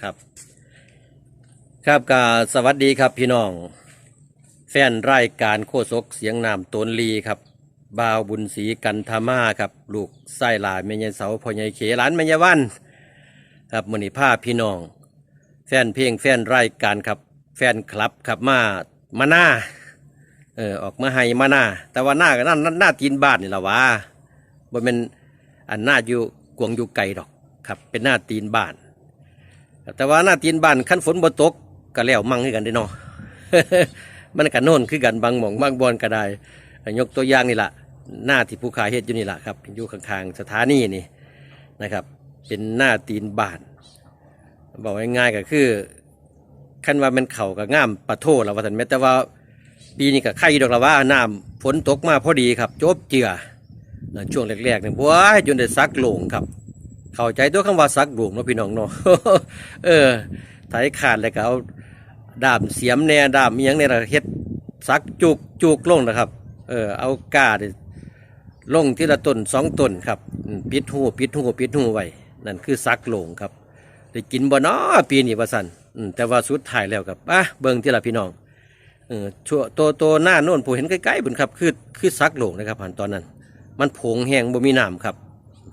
ครับ ครับกาสวัสดีครับพี่น้อง แฟนรายการโคศกเสียงนามตนลีครับบ่าวบุญศรีกันธมาครับ ลูกไส้ลายม่ยาเสาพ่อใหญ่เขหลานแม่ยาวัน ครับมือนี้าพี่น้อง แฟนเพลงแฟนรายการครับ แฟนคลับครับมามาหน้าเออออกมาให้มาหน้า แต่ว่าหน้าก็นั่นหน้าตีนบ้านนี่ละวะบ่เป็นอันหน้าอยู่กวงอยู่ไกลดอกครับ เป็นหน้าตีนบ้าน แต่ว่าหน้าตีนบ้านขั้นฝนบ่ตกก็แล้วมั่งคือกันเด้เนาะมันก็โน่นคือกันบางหม่องบางบอนก็ได้ยกตัวอย่างนี่ละหน้าที่ผู้ขายเฮ็ดอยู่นี่ละครับอยู่ข้างๆสถานีนี่นะครับ เป็นหน้าตีนบ้าน บอกง่ายๆก็คือคันว่ามันเข่ากับง่ามปะโทแล้วว่าท่แม้แต่ว่าปีนี้ก็ไข่ดอกละว่าน้ำฝนตกมาพอดีครับ จบเจือนช่วงแรกๆเนี่ยบัวจนได้ซักโลงครับ เข้าใจตัวคำว่าซักโหลงเนาะพี่น้องเนาะเออไถขาดแล้วก็เอาดามเสียมแน่ดามอิหยังเนี่ยเฮ็ดซักจุกจุกลงนะครับ เออเอากาเนี่ยลงทีละต้นสองต้นครับปิดหูปิดหูปิดหูไว้นั่นคือซักโหลงครับได้กินบ่เนาะปีนี้ว่าสันแต่ว่าสุดท้ายแล้วกับอะเบิ่งที่ละพี่น้องเออชั่วโตโตหน้าโน่นผู้เห็นใกล้ๆบุญครับ คือคือซักโหลงนะครับผ่านตอนนั้น มันผงแห้งบ่มีน้ำครับ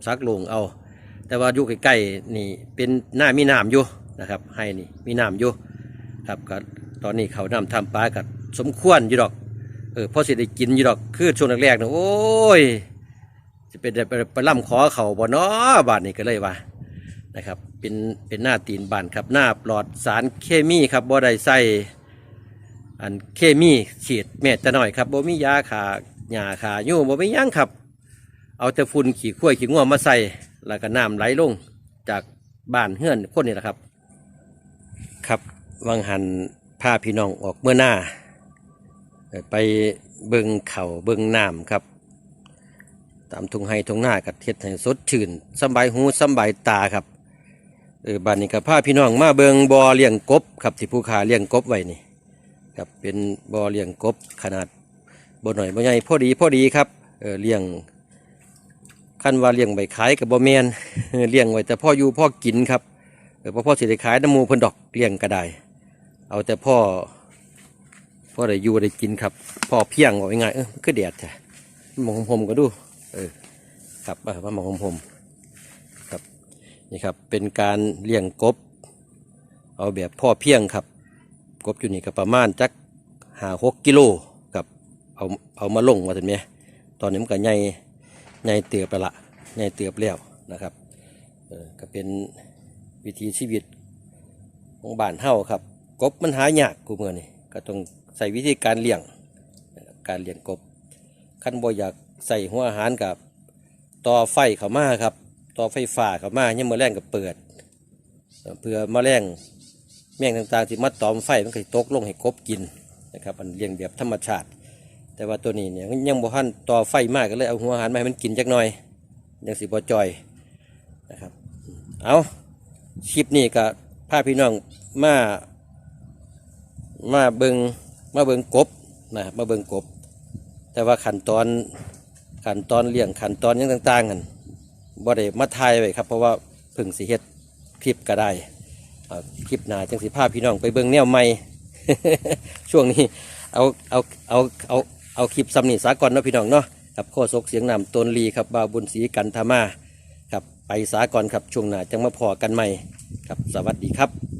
ซักโหลงเอา แต่ว่าอยู่ใกล้ๆนี่เป็นหน้ามีน้ำอยู่นะครับให้นี่มีน้ำอยู่ครับก็ตอนนี้เขาน้ำทำปลากัสมควรอยู่ดอกเออพอสิได้กินอยู่ดอกคือช่วงแรกๆนะโอ้ยจะเป็นไปล่ำขอเขาบ่เนาะบาทนี้ก็เลยว่านะครับเป็นเป็นหน้าตีนบานครับหน้าปลอดสารเคมีครับบ่ได้ใส่อันเคมีฉีดแม่แต่น้อยครับบ่มียาขาหญ้าขายู่บ่มียังครับ เอาแต่ฝุ่นขี้ข้วยขี้ง่วงมาใส่ แล้วก็น้ำไหลลงจากบ้านเฮือนคนนี่แหละครับ ครับวังหันพาพี่น้องออกเมื่อหน้า ไปเบิงเขาเบิงน้ำครับ ตามทุ่งไห้ทุ่งนากัดเฮ็ดให้สดชื่นสบายหูสบายตาครับเออบ้านนี้กับพาพี่น้องมาเบิงบ่อเลี้ยงกบครับที่ผู้ขาเลี้ยงกบไว้นี่ครับเป็นบ่อเลี้ยงกบขนาดบ่หน่อยบ่ใหญ่พอดีพอดีครับเออเลี้ยง ขั้นว่าเลี้ยงใบขายกับบ่แมนเลี้ยงไว้แต่พ่ออยู่พ่อกินครับเออพ่อพ่อสิได้ขายน้ำมูเพิ่นดอกเลี้ยงก็ได้ เอาแต่พ่อพ่อได้อยู่ได้กินครับพ่อเพียงว่าง่ายเออคือแดดแท้มองผมก็ดู เออครับเออมามองผมครับนี่ครับเป็นการเลี้ยงกบ เอาแบบพ่อเพียงครับ กบอยู่นี่ก็ประมาณจักหาหกกิโลครับเอาเอามาลงมาถึงไหมตอนนี้มันก็ใหญ่ ใหญ่เตือบไปละใหญ่เตือบแล้วนะครับเออก็เป็นวิถีชีวิตของบ้านเฮาครับ กบมันหายากกูเมื่อนี่ก็ต้องใส่วิธีการเลี้ยงการเลี้ยงกบขั้นบ่อยากใส่หัวอาหารกับต่อไฟเข้ามาครับต่อไฟฟ้าเข้ามาเนี่ยามมาแรงกับเปิดเอ่อเพื่อแมาแรงแมงต่างๆที่มาตอมไฟมันก็ตกลงให้กบกินนะครับมันเลี้ยงแบบธรรมชาติ แต่ว่าตัวนี้เนี่ยยังบ่ทันต่อไฟมากก็เลยเอาหัวอาหารมาให้มันกินจักหน่อยยังสิบ่จอยนะครับเอาคลิปนี้ก็พาพี่น้องมามาเบิงมาเบิงกบนะมาเบิงกบ แต่ว่าขั้นตอนขั้นตอนเลี้ยงขั้นตอนยังต่างๆกันบ่ได้มาทายไว้ครับเพราะว่าพึ่งสิเฮ็ดคลิปก็ได้คลิปหนาจังสิพาพี่น้องไปเบิงแนวใหม่ช่วงนี้เอาเอาเอาเอา เอาคลิปสำนีสากลเนาะพี่น้องเนาะครับโคศกเสียงนำตนลีครับบาวบุญศรีกันธรรมาครับไปสากลครับช่วงหน้าจังมาพอกันใหม่ครับสวัสดีครับ